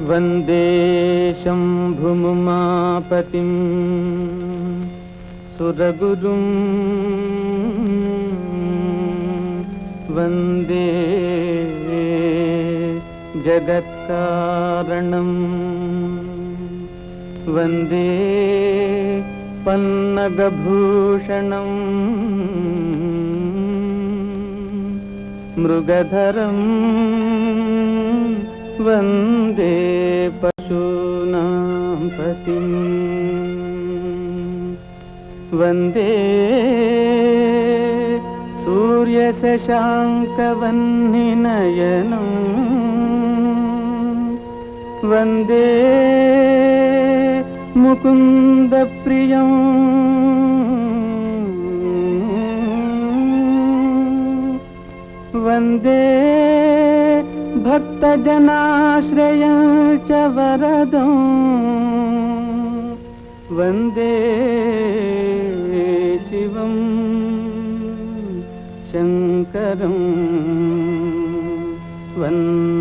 वन्दे शम्भुमुमापतिं सुरगुरुं वन्दे जगत्कारणम्। वन्दे पन्नगभूषणम्। मृगधरं वन्दे पशूनां पतिम् वन्दे सूर्यशशाङ्कवह्निनयनम् वन्दे मुकुन्दप्रियम् वन्दे भक्तजनाश्रयं च वरदम् वन्दे शिवं शङ्करं। वन्दे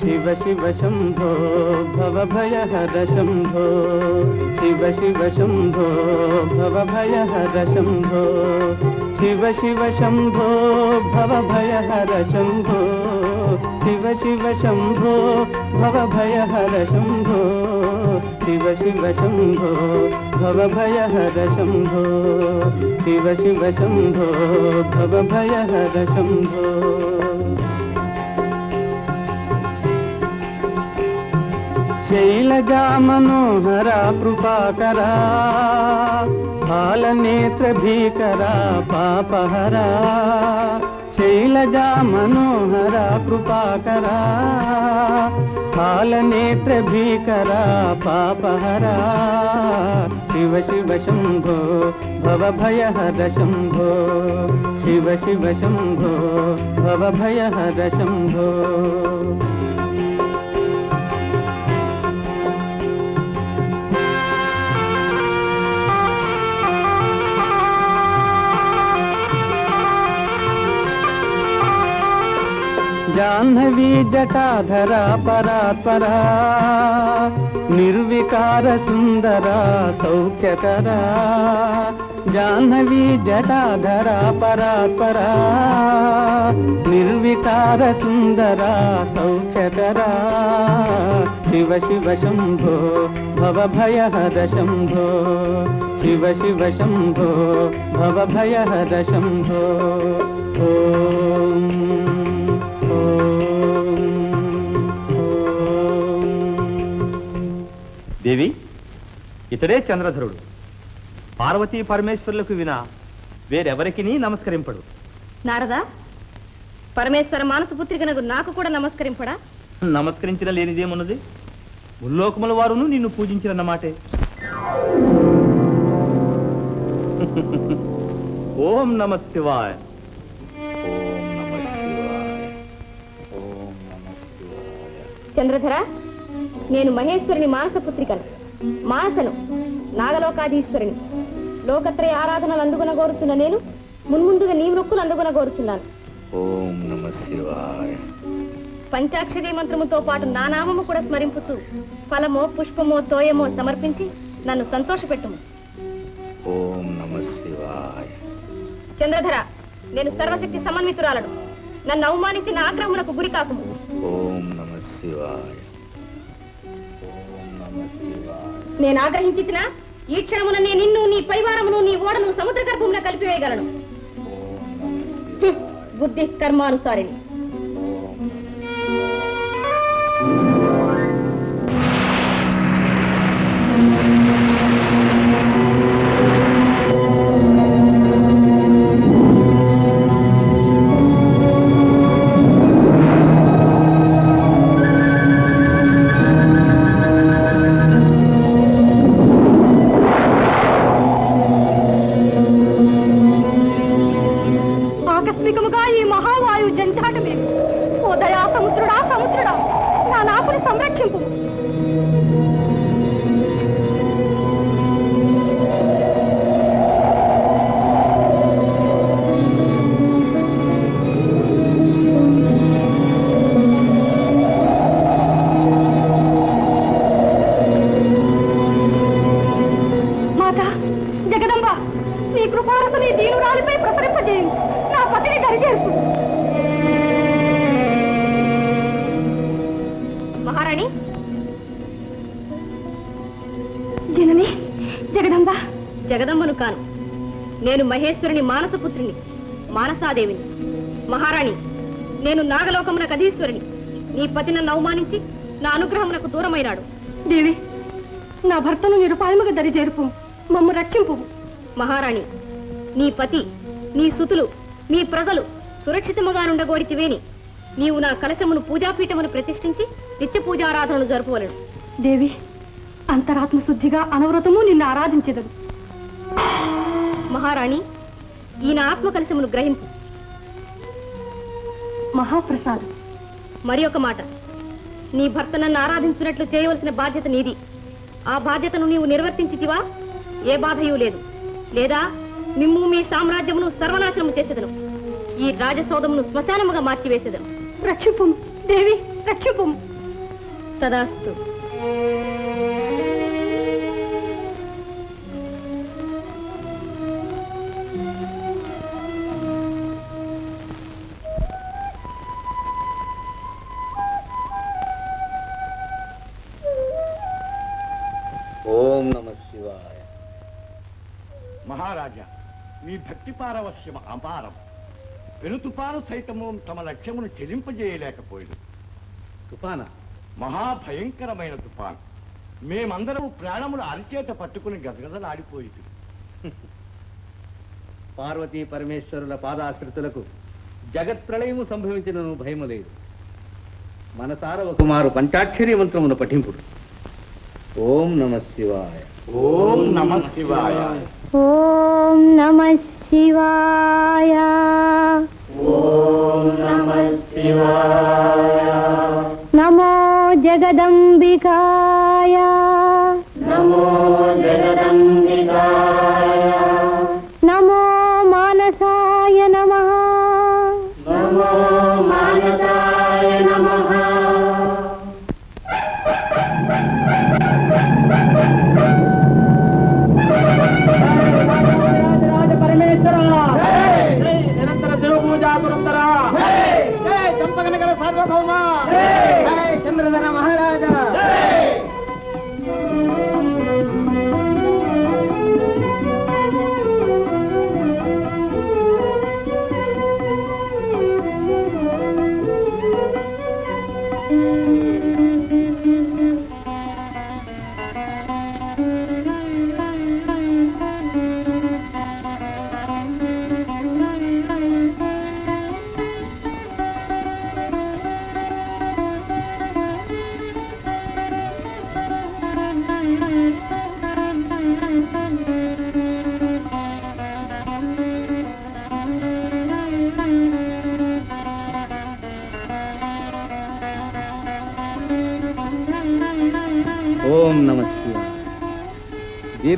శివ శివ శంభో భవ భయ హర శంభో శివ శివ శంభో భవ భయ హర శంభో శివ శివ శంభో భవ భయ హర శంభో శివ శివ శంభో భవ భయ హర శంభో శివ శివ శంభో భవ భయ హర శంభో శివ శివ శంభో భవ భయ హర శంభో शैलजा मनोहरा कृपाकरा फालनेत्रभीकरा पापहरा शैलजा मनोहरा कृपाकरा फालनेत्रभीकरा पापहरा शिव शिव शम्भो भवभयहर शम्भो शिव शिव शम्भो भवभयहर शम्भो జాహ్నవీ జటాధరా పరాత్పరా నిర్వికార సుందరా సౌఖ్యకరా జాహ్నవీ జటాధరా పరాత్పరా నిర్వికార సుందరా సౌఖ్యకరా శివ శివ శంభో భవభయహర శంభో శివ శివ శంభో భవభయహర శంభో. ఓం. దేవి ఇతడే చంద్రధరుడు. పార్వతీ పరమేశ్వరులకు వినా వేరెవరికి నమస్కరింపడు. నారదా పరమేశ్వర మానసపుత్రికనకు నాకు కూడా నమస్కరింపడా? నమస్కరించిన లేనిదేమున్నది? ముల్లోకముల వారును నిన్ను పూజించినన్నమాటే ఓం నమ శివాయ. ఓం నమ శివాయ. ఓం నమ శివాయ. చంద్రధర నేను మహేశ్వరుని మానసపుత్రికను మానసను నాగలోకాధీశ్వరుని లోకత్రయ ఆరాధనలు అందుకున కోరుచున్న నేను మున్ముందుగా నీ వృక్కులు అందుకున కోరుచున్నాను. ఓం నమ శివాయ. పంచాక్షరీ మంత్రముతో పాటు నా నామము కూడా స్మరింపుచు ఫలమో పుష్పమో తోయమో సమర్పించి నన్ను సంతోషపెట్టుము. ఓం నమ శివాయ. చంద్రధర నేను సర్వశక్తి సమన్వితురాలను. నన్ను అవమానించిన ఆగ్రహమునకు గురి కాకుము ఓం నమ శివాయ. నేను ఆగ్రహించి ఈ క్షణమున నేను నిన్ను నీ పరివారమును నీ ఓడను సముద్ర గర్భమున కలిపివేయగలను బుద్ధి కర్మానుసారిని సంరక్షింపు. కాను. నేను మహేశ్వరుని మానసపుత్రిని మానసాదేవిని మహారాణి నేను నాగలోకమున కధీశ్వరుని నీ పతి నన్ను అవమానించి నా అనుగ్రహమునకు దూరమైనాడు. దేవి నా భర్తను నిరుపాయముగా దరి చేరుపు మమ్ము రక్షింపు. మహారాణి నీ పతి నీ సుతులు నీ ప్రజలు సురక్షితముగా నుండగోరితివేని. నీవు నా కలశమును పూజాపీఠమును ప్రతిష్ఠించి నిత్య పూజారాధనలు జరుపువలను. దేవి అంతరాత్మ శుద్ధిగా అనవరతము నిన్ను ఆరాధించెదను. మహారాణి ఈ నా ఆత్మ కలశమును గ్రహింపు. మహాప్రసాదం. మరి ఒక మాట. నీ భర్త నన్ను ఆరాధించినట్లు చేయవలసిన బాధ్యత నీది. ఆ బాధ్యతను నీవు నిర్వర్తించితివా? ఏ బాధయూ లేదు. లేదా మిమ్ము మీ సామ్రాజ్యమును సర్వనాశనము చేసేదను. ఈ రాజసౌధమును శ్మశానముగా మార్చివేసేదను. రక్షింపు దేవి రక్షింపు తదాస్తు. శివాయ. మహారాజా మీ భక్తి పారవశ్యం అపారం. వెనుతుపాను సైతము తమ లక్ష్యమును చెలింపజేయలేకపోయింది తుఫానా మహాభయంకరమైన తుఫాన్ మేమందరం ప్రాణములు అరిచేత పట్టుకుని గదగదలాడిపోయింది పార్వతీ పరమేశ్వరుల పాదాశ్రితులకు జగత్ ప్రళయము సంభవించినను భయము లేదు. మనసార ఒక మారు పంచాక్షరి మంత్రమును పఠింపుడు. ఓం నమ శివాయ. ఓం నమ శివాయ. ఓం నమ శివాయ. నమో జగదంబికాయ నమో జగదంబికాయ. నమో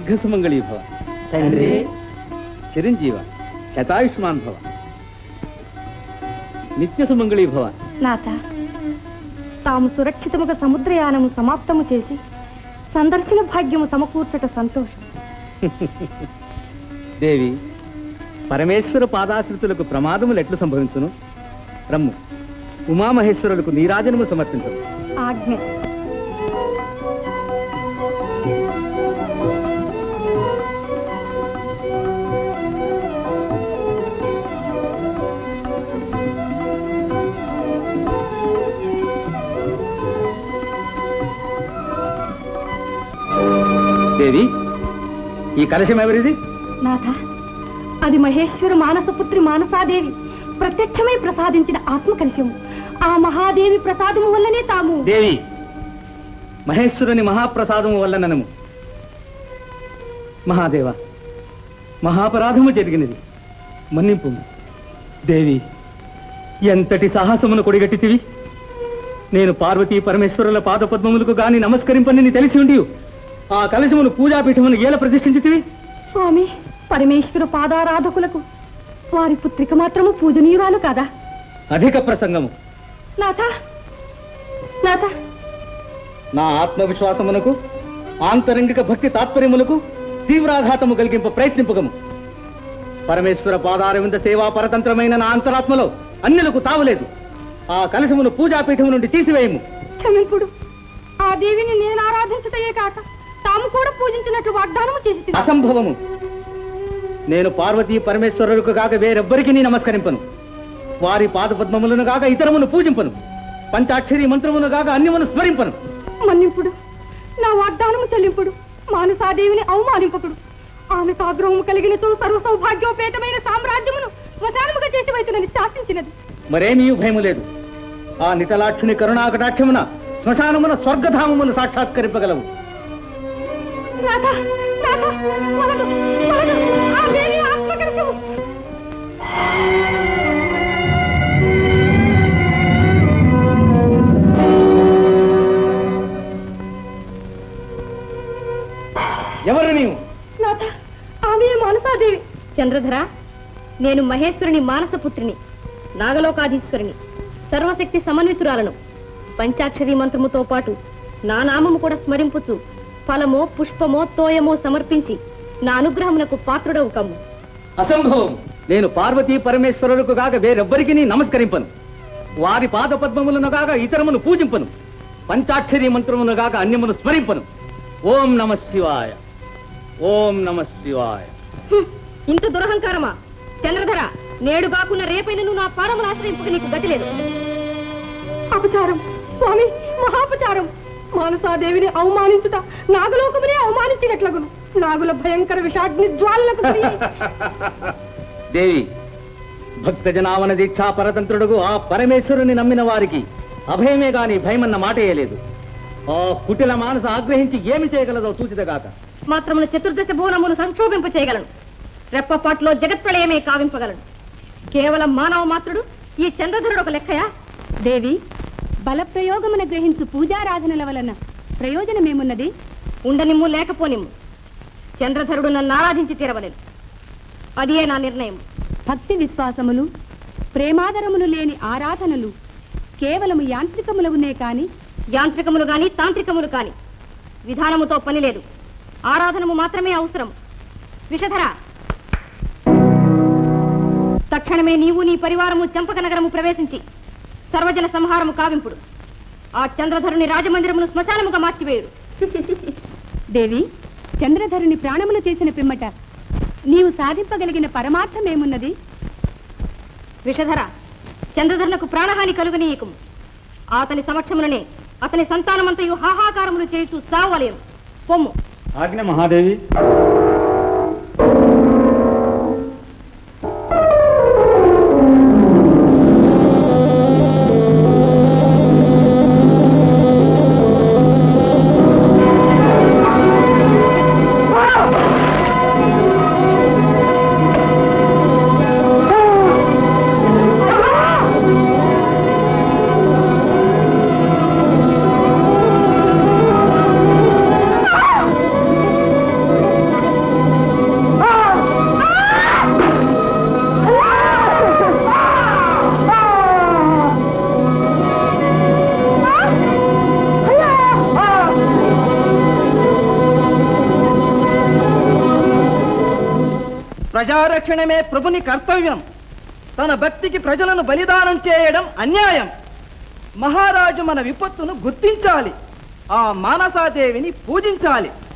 దీర్ఘసుమంగళీ భవ. తండ్రి. చిరంజీవ శతాయుష్మాన్ భవ. నిత్య సుమంగళీ భవ. నాథ తాము సురక్షితముగా సముద్రయానము సమాప్తము చేసి సందర్శన భాగ్యము సమకూర్చట సంతోషం. దేవి పరమేశ్వర పాదాశ్రితులకు ప్రమాదములు ఎట్లు సంభవించును? రమ్ము. ఉమామహేశ్వరులకు నీరాజనము సమర్పించము. ఆజ్ఞ. దేవి? ఈ కలశం ఎవరిది? నాథ అది మహేశ్వర మానసపుత్రి మానసాదేవి. ప్రత్యక్షమై ప్రసాదించిన ఆత్మ కలశము ఆ మహాదేవి ప్రసాదము వల్లనే తాము. దేవి మహేశ్వరుని మహాప్రసాదము వల్ల ననము మహాదేవ మహాపరాధము జరిగినది. మన్నింపు దేవి ఎంతటి సాహసమును కొడిగట్టితివి? నేను పార్వతీ పరమేశ్వరుల పాదపద్మములకు గాని నమస్కరింపని తెలిసి ఉండి ఆ కలశమును పూజాపీఠమును ఏల ప్రతిష్ఠించితివి? స్వామి పరమేశ్వర పాదారాధకులకు వారి పుత్రిక మాత్రము పూజనీయురాలు కాదా? అధిక ప్రసంగము. నాథ నాథ. నా ఆత్మవిశ్వాసమునకు ఆంతరంగిక భక్తి తాత్పర్యములకు తీవ్రాఘాతము కలిగింప ప్రయత్నింపగము. పరమేశ్వర పాదారవింద సేవా పరతంత్రమైన నా అంతరాత్మలో అన్యులకు తావులేదు. ఆ కలశమును పూజాపీఠము నుండి తీసివేయము. క్షమింపుడు. ఆ దేవిని నేను ఆరాధించుటయే కాక. తాము కూడా పూజించినట్లు వాగ్దానము చేసి. అసంభవము. నేను పార్వతీ పరమేశ్వరులకు కాక వేరెవ్వరికి నీ నమస్కరింపను. వారి పాదపద్మములను కాక ఇతరమును పూజింపను. పంచాక్షరి మంత్రమును కాక అన్యమును స్మరింపను. మన్నింపుడు. నా వాగ్దానము చెల్లింపుడు. మానసాదేవిని అవమానింపకుడు. ఆమె ఆగ్రహము కలిగిన చో సర్వ సౌభాగ్యోపేతమైన సామ్రాజ్యమును శ్మశానముగా చేసి వైతునని శాసించినది. మరేమీ భయము లేదు. ఆ నితలాక్షుని కరుణాకటాక్షమున శ్మశానమున స్వర్గధామమును సాక్షాత్కరింపగలవు. ఎవరు నీవు? నాథ ఆమె మానసాదేవి. చంద్రధర నేను మహేశ్వరుని మానసపుత్రిని నాగలోకాధీశ్వరిని సర్వశక్తి సమన్వితురాలను పంచాక్షరి మంత్రముతో పాటు నా నామము కూడా స్మరింపుచు ఫలమో పుష్పమో తోయమో సమర్పించి నా అనుగ్రహమునకు పాత్రుడవు కమ్ము. అసంభవం. నేను పార్వతీ పరమేశ్వరులకు కాక వేరెవ్వరికి నమస్కరింపను. వారి పాద పద్మములను కాక ఇతరమును పూజింపను. పంచాక్షరి మంత్రమును కాక అన్యమును స్మరింపను. ఓం నమ శివాయ. ఓం నమ శివాయ. ఇంత దురహంకారమా? చంద్రధర నేడు కాకున్న రేపైనను నా పాదమును ఆశ్రయింపుకు నీకు గతి లేదు. అపచారం. స్వామి మహాపచారం. మానసాదేవిని అవమానించుట నాగలోకమునే అవమానించినట్లగును. నాగుల భయంకర విషాగ్ని జ్వాలలకు దేవి భక్త జనావన దీక్షా పరతంత్రుడుగు ఆ పరమేశ్వరుని నమ్మిన వారికి అభయమే గాని భయమన్న మాటయే లేదు ఆ కుటిల మానస ఆగ్రహించి ఏమి చేయగలదో సూచితగాక మాత్రమును చతుర్దశ భువనమును సంక్షోభింప చేయగలను. రెప్పపాట్లో జగత్ప్రళయమే కావింపగలను. కేవలం మానవ మాత్రుడు ఈ చంద్రధరుడు ఒక లెక్కయా? దేవి బలప్రయోగమున గ్రహించు పూజారాధనల వలన ప్రయోజనమేమున్నది? ఉండనిమ్ము లేకపోనిమ్ము. చంద్రధరుడు నన్ను ఆరాధించి తీరవలేదు అదియే నా నిర్ణయం. భక్తి విశ్వాసములు ప్రేమాదరములు లేని ఆరాధనలు కేవలము యాంత్రికములవునే కాని? యాంత్రికములు గాని తాంత్రికములు కాని విధానముతో పని లేదు. ఆరాధనము మాత్రమే అవసరం. విషధర! తక్షణమే నీవు నీ పరివారము చంపక నగరము ప్రవేశించి సర్వజన సంహారము కావింపుడు. ఆ చంద్రధరుని రాజమందిరమును శ్మశానముగా మార్చివేయుడు. దేవి చంద్రధరుని ప్రాణములు చేసిన పిమ్మట నీవు సాధింపగలిగిన పరమార్థమేమున్నది విషధర చంద్రధరునకు ప్రాణహాని కలుగనీయకము అతని సమక్షముననే అతని సంతానమంతయు హాహాకారములు చేయుచు చావలేను పొమ్ము. ఆజ్ఞ మహాదేవి. ప్రజారక్షణమే ప్రభుని కర్తవ్యం. తన భక్తికి ప్రజలను బలిదానం చేయడం అన్యాయం. మహారాజు మన విపత్తును గుర్తించాలి. ఆ మానసాదేవిని పూజించాలి.